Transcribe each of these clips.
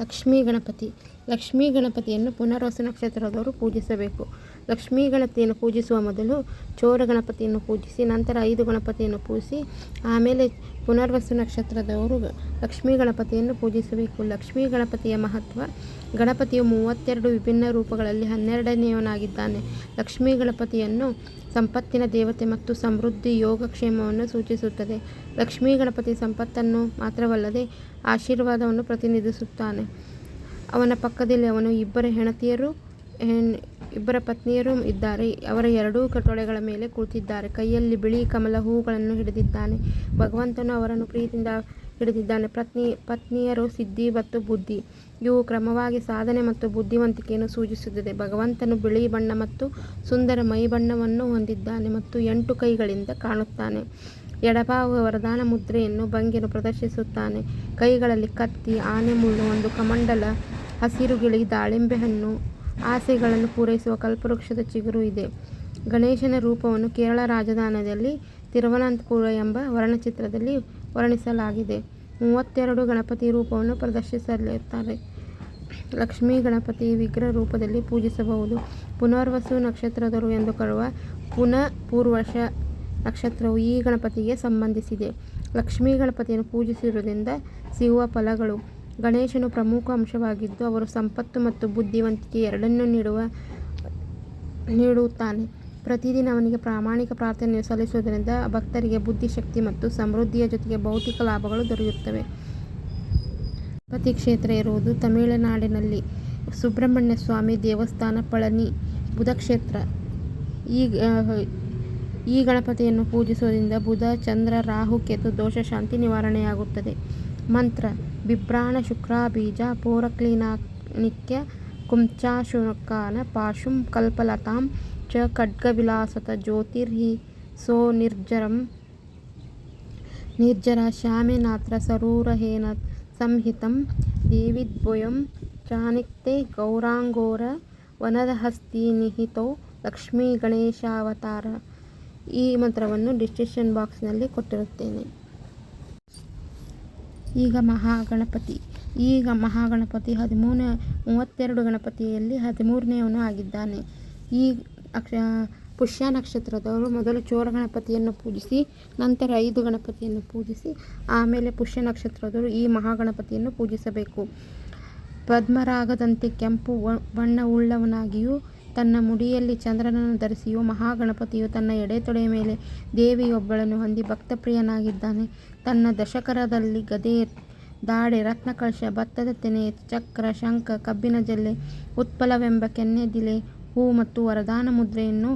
ಲಕ್ಷ್ಮೀ ಗಣಪತಿ. ಲಕ್ಷ್ಮೀ ಗಣಪತಿಯನ್ನು ಪುನರ್ವಸು ನಕ್ಷತ್ರದವರು ಪೂಜಿಸಬೇಕು. ಲಕ್ಷ್ಮೀ ಗಣಪತಿಯನ್ನು ಪೂಜಿಸುವ ಮೊದಲು ಚೋರ ಗಣಪತಿಯನ್ನು ಪೂಜಿಸಿ, ನಂತರ ಐದು ಗಣಪತಿಯನ್ನು ಪೂಜಿಸಿ, ಆಮೇಲೆ ಪುನರ್ವಸು ನಕ್ಷತ್ರದವರು ಲಕ್ಷ್ಮೀ ಗಣಪತಿಯನ್ನು ಪೂಜಿಸಬೇಕು. ಲಕ್ಷ್ಮೀ ಗಣಪತಿಯ ಮಹತ್ವ, ಗಣಪತಿಯು ಮೂವತ್ತೆರಡು ವಿಭಿನ್ನ ರೂಪಗಳಲ್ಲಿ ಹನ್ನೆರಡನೆಯವನಾಗಿದ್ದಾನೆ. ಲಕ್ಷ್ಮೀ ಗಣಪತಿಯನ್ನು ಸಂಪತ್ತಿನ ದೇವತೆ ಮತ್ತು ಸಮೃದ್ಧಿ ಯೋಗಕ್ಷೇಮವನ್ನು ಸೂಚಿಸುತ್ತದೆ. ಲಕ್ಷ್ಮೀ ಗಣಪತಿ ಸಂಪತ್ತನ್ನು ಮಾತ್ರವಲ್ಲದೆ ಆಶೀರ್ವಾದವನ್ನು ಪ್ರತಿನಿಧಿಸುತ್ತಾನೆ. ಅವನ ಪಕ್ಕದಲ್ಲಿ ಅವನು ಇಬ್ಬರ ಹೆಂಡತಿಯರು ಇಬ್ಬರ ಪತ್ನಿಯರು ಇದ್ದಾರೆ. ಅವರ ಎರಡೂ ಕಟೋಳೆಗಳ ಮೇಲೆ ಕುಳಿತಿದ್ದಾರೆ ಕೈಯಲ್ಲಿ ಬಿಳಿ ಕಮಲ ಹೂಗಳನ್ನು ಹಿಡಿದಿದ್ದಾನೆ. ಭಗವಂತನು ಅವರನ್ನು ಪ್ರೀತಿಯಿಂದ ಹಿಡಿದಿದ್ದಾನೆ. ಪತ್ನಿ, ಪತ್ನಿಯರು ಸಿದ್ಧಿ ಮತ್ತು ಬುದ್ಧಿ. ಇವು ಕ್ರಮವಾಗಿ ಸಾಧನೆ ಮತ್ತು ಬುದ್ಧಿವಂತಿಕೆಯನ್ನು ಸೂಚಿಸುತ್ತದೆ. ಭಗವಂತನು ಬಿಳಿ ಬಣ್ಣ ಮತ್ತು ಸುಂದರ ಮೈ ಬಣ್ಣವನ್ನು ಹೊಂದಿದ್ದಾನೆ ಮತ್ತು ಎಂಟು ಕೈಗಳಿಂದ ಕಾಣುತ್ತಾನೆ. ಎಡಭಾಗ ವರದಾನ ಮುದ್ರೆಯನ್ನು ಭಂಗಿಯನ್ನು ಪ್ರದರ್ಶಿಸುತ್ತಾನೆ. ಕೈಗಳಲ್ಲಿ ಕತ್ತಿ, ಆನೆ ಮುಳ್ಳು, ಒಂದು ಕಮಂಡಲ, ಹಸಿರು ಗಿಳಿ ದಾಳಿಂಬೆ ಹಣ್ಣು ಆಸೆಗಳನ್ನು ಪೂರೈಸುವ ಕಲ್ಪವೃಕ್ಷದ ಚಿಗುರು ಇದೆ. ಗಣೇಶನ ರೂಪವನ್ನು ಕೇರಳ ರಾಜಧಾನದಲ್ಲಿ ತಿರುವನಂತಪುರ ಎಂಬ ವರ್ಣಚಿತ್ರದಲ್ಲಿ ವರ್ಣಿಸಲಾಗಿದೆ. ಮೂವತ್ತೆರಡು ಗಣಪತಿ ರೂಪವನ್ನು ಪ್ರದರ್ಶಿಸಲಿರುತ್ತಾರೆ. ಲಕ್ಷ್ಮೀ ಗಣಪತಿ ವಿಗ್ರಹ ರೂಪದಲ್ಲಿ ಪೂಜಿಸಬಹುದು. ಪುನರ್ವಸು ನಕ್ಷತ್ರದರು ಎಂದು ಕರೆಯುವ ಪುನಃ ಪೂರ್ವಶ ನಕ್ಷತ್ರವು ಈ ಗಣಪತಿಗೆ ಸಂಬಂಧಿಸಿದೆ. ಲಕ್ಷ್ಮೀ ಗಣಪತಿಯನ್ನು ಪೂಜಿಸಿರುವುದರಿಂದ ಸಿಗುವ ಫಲಗಳು ಗಣೇಶನು ಪ್ರಮುಖ ಅಂಶವಾಗಿದ್ದು ಅವರು ಸಂಪತ್ತು ಮತ್ತು ಬುದ್ಧಿವಂತಿಕೆ ಎರಡನ್ನೂ ನೀಡುವ, ನೀಡುತ್ತಾನೆ. ಪ್ರತಿದಿನ ಅವನಿಗೆ ಪ್ರಾಮಾಣಿಕ ಪ್ರಾರ್ಥನೆ ಸಲ್ಲಿಸುವುದರಿಂದ ಭಕ್ತರಿಗೆ ಬುದ್ಧಿಶಕ್ತಿ ಮತ್ತು ಸಮೃದ್ಧಿಯ ಜೊತೆಗೆ ಭೌತಿಕ ಲಾಭಗಳು ದೊರೆಯುತ್ತವೆ. ಗಣಪತಿ ಕ್ಷೇತ್ರ ಇರುವುದು ತಮಿಳುನಾಡಿನಲ್ಲಿ ಸುಬ್ರಹ್ಮಣ್ಯ ಸ್ವಾಮಿ ದೇವಸ್ಥಾನ ಪಳನಿ ಬುಧ ಕ್ಷೇತ್ರ ಈ ಈ ಗಣಪತಿಯನ್ನು ಪೂಜಿಸುವುದರಿಂದ ಬುಧ, ಚಂದ್ರ, ರಾಹು, ಕೇತು ದೋಷ ಶಾಂತಿ ನಿವಾರಣೆಯಾಗುತ್ತದೆ. ಮಂತ್ರ ಬಿಭ್ರಾಣ ಶುಕ್ರಾಬೀಜ ಪೋರಕ್ಲಿನಿಕ್ಯ ಕುಂಚಾಶುಕಾನ ಪಾಶುಂ ಕಲ್ಪಲತಾಂ ಚ ಖಡ್ಗವಿಲಾಸತ ಜ್ಯೋತಿರ್ಹಿ ಸೋ ನಿರ್ಜರಂ. ನಿರ್ಜರ ಶ್ಯಾಮೆನಾತ್ರ ಸರೂರಹೇನ ಸಂಹಿತಂ ದೇವಿದ್ವಯಂ ಚಾನಿಕ್ತೆ ಗೌರಾಂಗೋರ ವನದಹಸ್ತಿ ನಿಹಿತೋ ಲಕ್ಷ್ಮೀ ಗಣೇಶಾವತಾರ. ಈ ಮಂತ್ರವನ್ನು ಡಿಸ್ಕ್ರಿಪ್ಷನ್ ಬಾಕ್ಸ್ನಲ್ಲಿ ಕೊಟ್ಟಿರುತ್ತೇನೆ. ಈಗ ಮಹಾಗಣಪತಿ. ಈಗ ಮಹಾಗಣಪತಿ ಹದಿಮೂರು ಮೂವತ್ತೆರಡು ಗಣಪತಿಯಲ್ಲಿ ಹದಿಮೂರನೆಯವನು ಆಗಿದ್ದಾನೆ. ಈ ಅಕ್ಷ, ಪುಷ್ಯ ನಕ್ಷತ್ರದವರು ಮೊದಲು ಚೋರ ಗಣಪತಿಯನ್ನು ಪೂಜಿಸಿ, ನಂತರ ಐದು ಗಣಪತಿಯನ್ನು ಪೂಜಿಸಿ, ಆಮೇಲೆ ಪುಷ್ಯ ನಕ್ಷತ್ರದವರು ಈ ಮಹಾಗಣಪತಿಯನ್ನು ಪೂಜಿಸಬೇಕು. ಪದ್ಮರಾಗದಂತೆ ಕೆಂಪು ಬಣ್ಣವುಳ್ಳವನಾಗಿಯೂ ತನ್ನ ಮುಡಿಯಲ್ಲಿ ಚಂದ್ರನನ್ನು ಧರಿಸಿಯೂ ಮಹಾಗಣಪತಿಯು ತನ್ನ ಎಡೆತೊಡೆಯ ಮೇಲೆ ದೇವಿಯೊಬ್ಬಳನ್ನು ಹೊಂದಿ ಭಕ್ತಪ್ರಿಯನಾಗಿದ್ದಾನೆ. ತನ್ನ ದಶಕರದಲ್ಲಿ ಗದೆ, ದಾಡೆ, ರತ್ನಕಳಶ, ಭತ್ತದ ತೆನೆ, ಚಕ್ರ, ಶಂಖ, ಕಬ್ಬಿನ ಜಲ್ಲೆ, ಉತ್ಪಲವೆಂಬ ಕೆನ್ನೆದಿಲೆ ಹೂ ಮತ್ತು ವರದಾನ ಮುದ್ರೆಯನ್ನು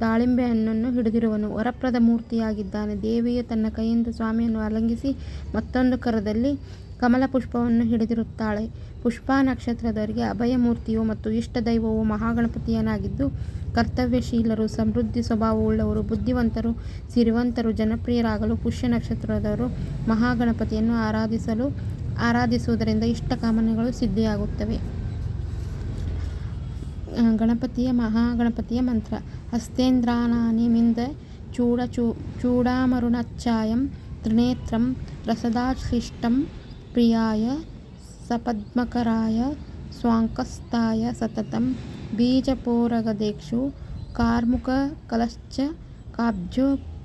ದಾಳಿಂಬೆ ಹಣ್ಣನ್ನು ಹಿಡಿದಿರುವನು. ವರಪ್ರದ ಮೂರ್ತಿಯಾಗಿದ್ದಾನೆ. ದೇವಿಯು ತನ್ನ ಕೈಯಿಂದ ಸ್ವಾಮಿಯನ್ನು ಅಲಂಗಿಸಿ ಮತ್ತೊಂದು ಕರದಲ್ಲಿ ಕಮಲ ಪುಷ್ಪವನ್ನು ಹಿಡಿದಿರುತ್ತಾಳೆ. ಪುಷ್ಪ ನಕ್ಷತ್ರದವರಿಗೆ ಅಭಯ ಮೂರ್ತಿಯು ಮತ್ತು ಇಷ್ಟ ದೈವವು ಮಹಾಗಣಪತಿಯನಾಗಿದ್ದು, ಕರ್ತವ್ಯಶೀಲರು, ಸಮೃದ್ಧಿ ಸ್ವಭಾವವುಳ್ಳವರು, ಬುದ್ಧಿವಂತರು, ಸಿರಿವಂತರು, ಜನಪ್ರಿಯರಾಗಲು ಪುಷ್ಯ ನಕ್ಷತ್ರದವರು ಮಹಾಗಣಪತಿಯನ್ನು ಆರಾಧಿಸಲು, ಆರಾಧಿಸುವುದರಿಂದ ಇಷ್ಟ ಕಾಮನೆಗಳು ಸಿದ್ಧಿಯಾಗುತ್ತವೆ. ಗಣಪತಿಯ ಮಹಾಗಣಪತಿಯ ಮಂತ್ರ ಹಸ್ತೇಂದ್ರಾನಾನಿ ಮಿಂದೆ ಚೂಡ ಚೂ, ಚೂಡಾಮರುಣಚ್ಛಾಯಂ ತ್ರಿನೇತ್ರಂ ರಸದಾಶ್ಲಿಷ್ಟಂ ಪ್ರಿಯಾಯ ಸಪದ್ಮಕರಾಯ ಸ್ವಾಂಕಸ್ಥಾಯ ಸತತಂ ಬೀಜಪೋರಗದೇಕ್ಷು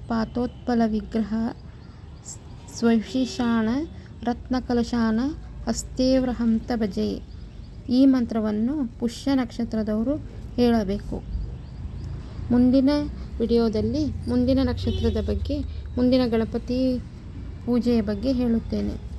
ಪಾತೋತ್ಪಲ ವಿಗ್ರಹ ಸ್ವಶಿಷಾಣ ರತ್ನಕಲಶಾನ ಹಸ್ತೇವ್ರಹಂತ ಭಜೆ. ಈ ಮಂತ್ರವನ್ನು ಪುಷ್ಯ ನಕ್ಷತ್ರದವರು ಹೇಳಬೇಕು. ಮುಂದಿನ ವಿಡಿಯೋದಲ್ಲಿ ಮುಂದಿನ ನಕ್ಷತ್ರದ ಬಗ್ಗೆ, ಮುಂದಿನ ಗಣಪತಿ ಪೂಜೆಯ ಬಗ್ಗೆ ಹೇಳುತ್ತೇನೆ.